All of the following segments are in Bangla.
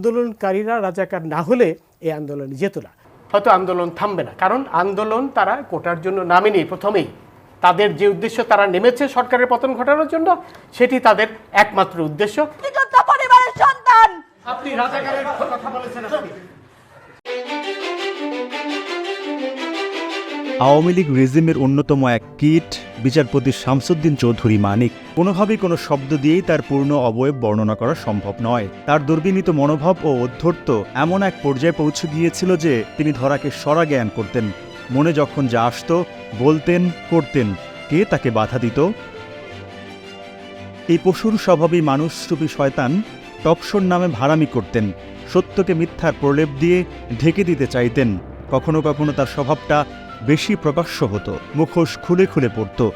আন্দোলনকারীরা রাজাকার না হলে এই আন্দোলনে যেত না। হয়তো আন্দোলন থামবে না। কারণ আন্দোলন তারা কোটার জন্য নামেনি প্রথমেই। তাদের যে উদ্দেশ্য তারা নেমেছে সরকারের পতন ঘটানোর জন্য সেটি তাদের একমাত্র উদ্দেশ্য। পরিবারের সন্তান! আপনি রাজাকারের কথা বলেছেন আওয়ামী লীগ রেজিমের অন্যতম এক কীট, বিচারপতি শামসুদ্দিন চৌধুরী মানিক। কোনোভাবেই কোনো শব্দ দিয়েই তার পূর্ণ অবয়ব বর্ণনা করা সম্ভব নয়। তার দুর্বিনীত মনোভাব ও অধ্যর্ত এমন এক পর্যায়ে পৌঁছে গিয়েছিল যে তিনি ধরাকে সরা জ্ঞান করতেন। মনে যখন যা আসত, বলতেন, করতেন, কে তাকে বাধা দিত? এই পশুর স্বভাবী মানুষরূপী শয়তান টকশোর নামে ভাড়ামি করতেন, সত্যকে মিথ্যার প্রলেপ দিয়ে ঢেকে দিতে চাইতেন। কখনো কখনো তার স্বভাবটা বেশি প্রকাশ্য হতো। মুখোশ খুলে খুলে পড়ত।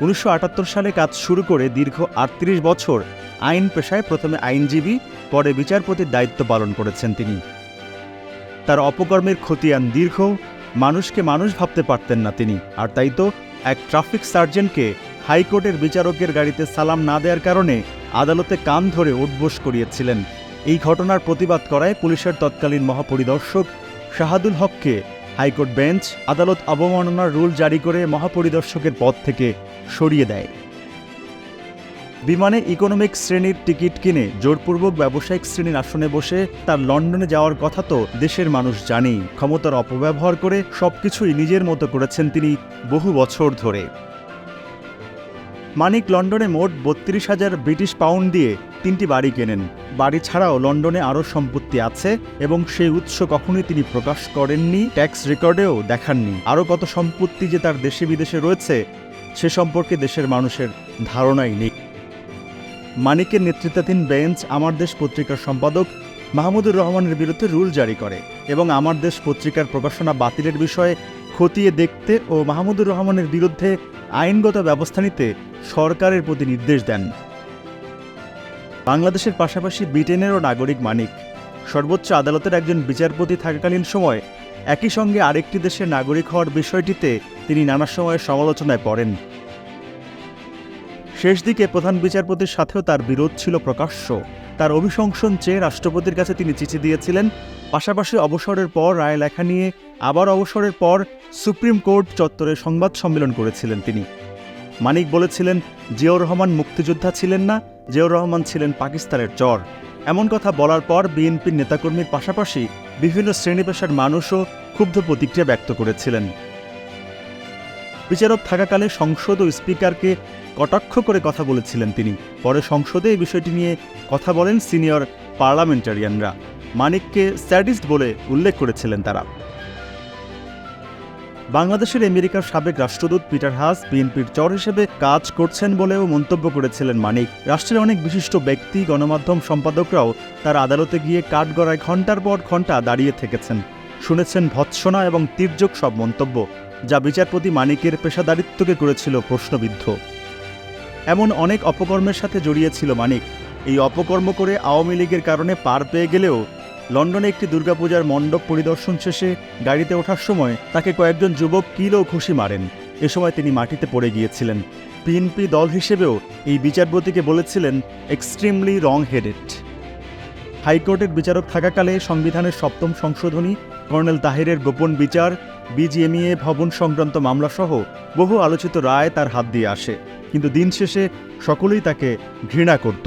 উনিশশো আটাত্তর সালে কাজ শুরু করে দীর্ঘ আটত্রিশ বছর আইন পেশায় প্রথমে আইনজীবী, পরে বিচারপতির দায়িত্ব পালন করেছেন তিনি। তার অপকর্মের খতিয়ান দীর্ঘ, মানুষকে মানুষ ভাবতে পারতেন না তিনি। আর তাই তো এক ট্রাফিক সার্জেন্টকে হাইকোর্টের বিচারকের গাড়িতে সালাম না দেওয়ার কারণে আদালতে কান ধরে উঠবোস করিয়েছিলেন। এই ঘটনার প্রতিবাদ করায় পুলিশের তৎকালীন মহাপরিদর্শক শাহাদুল হককে হাইকোর্ট বেঞ্চ আদালত অবমাননার রুল জারি করে মহাপরিদর্শকের পদ থেকে সরিয়ে দেয়। বিমানে ইকোনমিক শ্রেণির টিকিট কিনে জোরপূর্বক ব্যবসায়িক শ্রেণির আসনে বসে তার লন্ডনে যাওয়ার কথা তো দেশের মানুষ জানেই। ক্ষমতার অপব্যবহার করে সবকিছুই নিজের মতো করেছেন তিনি বহু বছর ধরে। মানিক লন্ডনে মোট বত্রিশ হাজার ব্রিটিশ পাউন্ড দিয়ে তিনটি বাড়ি কেনেন। বাড়ি ছাড়াও লন্ডনে আরও সম্পত্তি আছে এবং সেই উৎস কখনোই তিনি প্রকাশ করেননি, ট্যাক্স রেকর্ডেও দেখাননি। আরও কত সম্পত্তি যে তার দেশে বিদেশে রয়েছে, সে সম্পর্কে দেশের মানুষের ধারণাই নেই। মানিকের নেতৃত্বাধীন বেঞ্চ আমার দেশ পত্রিকার সম্পাদক মাহমুদুর রহমানের বিরুদ্ধে রুল জারি করে এবং আমার দেশ পত্রিকার প্রকাশনা বাতিলের বিষয়ে খতিয়ে দেখতে ও মাহমুদুর রহমানের বিরুদ্ধে আইনগত ব্যবস্থা নিতে সরকারের প্রতি নির্দেশ দেন। বাংলাদেশের পাশাপাশি ব্রিটেনেরও নাগরিক মানিক। সর্বোচ্চ আদালতের একজন বিচারপতি থাকাকালীন সময় একই সঙ্গে আরেকটি দেশের নাগরিক হওয়ার বিষয়টিতে তিনি নানা সময়ে সমালোচনায় পড়েন। শেষ দিকে প্রধান বিচারপতির সাথেও তার বিরোধ ছিল প্রকাশ্য। তার অভিশংসন চেয়ে রাষ্ট্রপতির কাছে তিনি চিঠি দিয়েছিলেন। পাশাপাশি অবসরের পর রায় লেখা নিয়ে আবার অবসরের পর সুপ্রিম কোর্ট চত্বরে সংবাদ সম্মেলন করেছিলেন তিনি। মানিক বলেছিলেন, জিয়াউর রহমান মুক্তিযোদ্ধা ছিলেন না, জিয়াউর রহমান ছিলেন পাকিস্তানের চর। এমন কথা বলার পর বিএনপির নেতাকর্মীর পাশাপাশি বিভিন্ন শ্রেণি পেশার মানুষও ক্ষুব্ধ প্রতিক্রিয়া ব্যক্ত করেছিলেন। বিচারক থাকাকালে সংসদ ও স্পিকারকে কটাক্ষ করে কথা বলেছিলেন তিনি। পরে সংসদে এই বিষয়টি নিয়ে কথা বলেন সিনিয়র পার্লামেন্টারিয়ানরা। মানিককে স্যাডিস্ট বলে উল্লেখ করেছিলেন তারা। বাংলাদেশের আমেরিকার সাবেক রাষ্ট্রদূত পিটার হাস বিএনপির চর হিসেবে কাজ করছেন বলেও মন্তব্য করেছিলেন মানিক। রাষ্ট্রের অনেক বিশিষ্ট ব্যক্তি, গণমাধ্যম সম্পাদকরাও তার আদালতে গিয়ে কাঠগড়ায় ঘণ্টার পর ঘণ্টা দাঁড়িয়ে থেকেছেন। শুনেছেন ভৎসনা এবং তীর্যক সব মন্তব্য, যা বিচারপতি মানিকের পেশাদারিত্বকে করেছিল প্রশ্নবিদ্ধ। এমন অনেক অপকর্মের সাথে জড়িয়েছিল মানিক। এই অপকর্ম করে আওয়ামী লীগের কারণে পার পেয়ে গেলেও লন্ডনে একটি দুর্গাপূজার মণ্ডপ পরিদর্শন শেষে গাড়িতে ওঠার সময় তাকে কয়েকজন যুবক কিল ও মারেন। এ সময় তিনি মাটিতে পড়ে গিয়েছিলেন। পিএনপি দল হিসেবেও এই বিচারপতিকে বলেছিলেন, এক্সট্রিমলি রং হেডেড হাইকোর্টের বিচারক থাকাকালে সংবিধানের সপ্তম সংশোধনী, কর্নেল তাহিরের গোপন বিচার, বিজিএমইএ ভবন সংক্রান্ত মামলাসহ বহু আলোচিত রায় তার হাত দিয়ে আসে। কিন্তু দিন শেষে সকলেই তাকে ঘৃণা করত।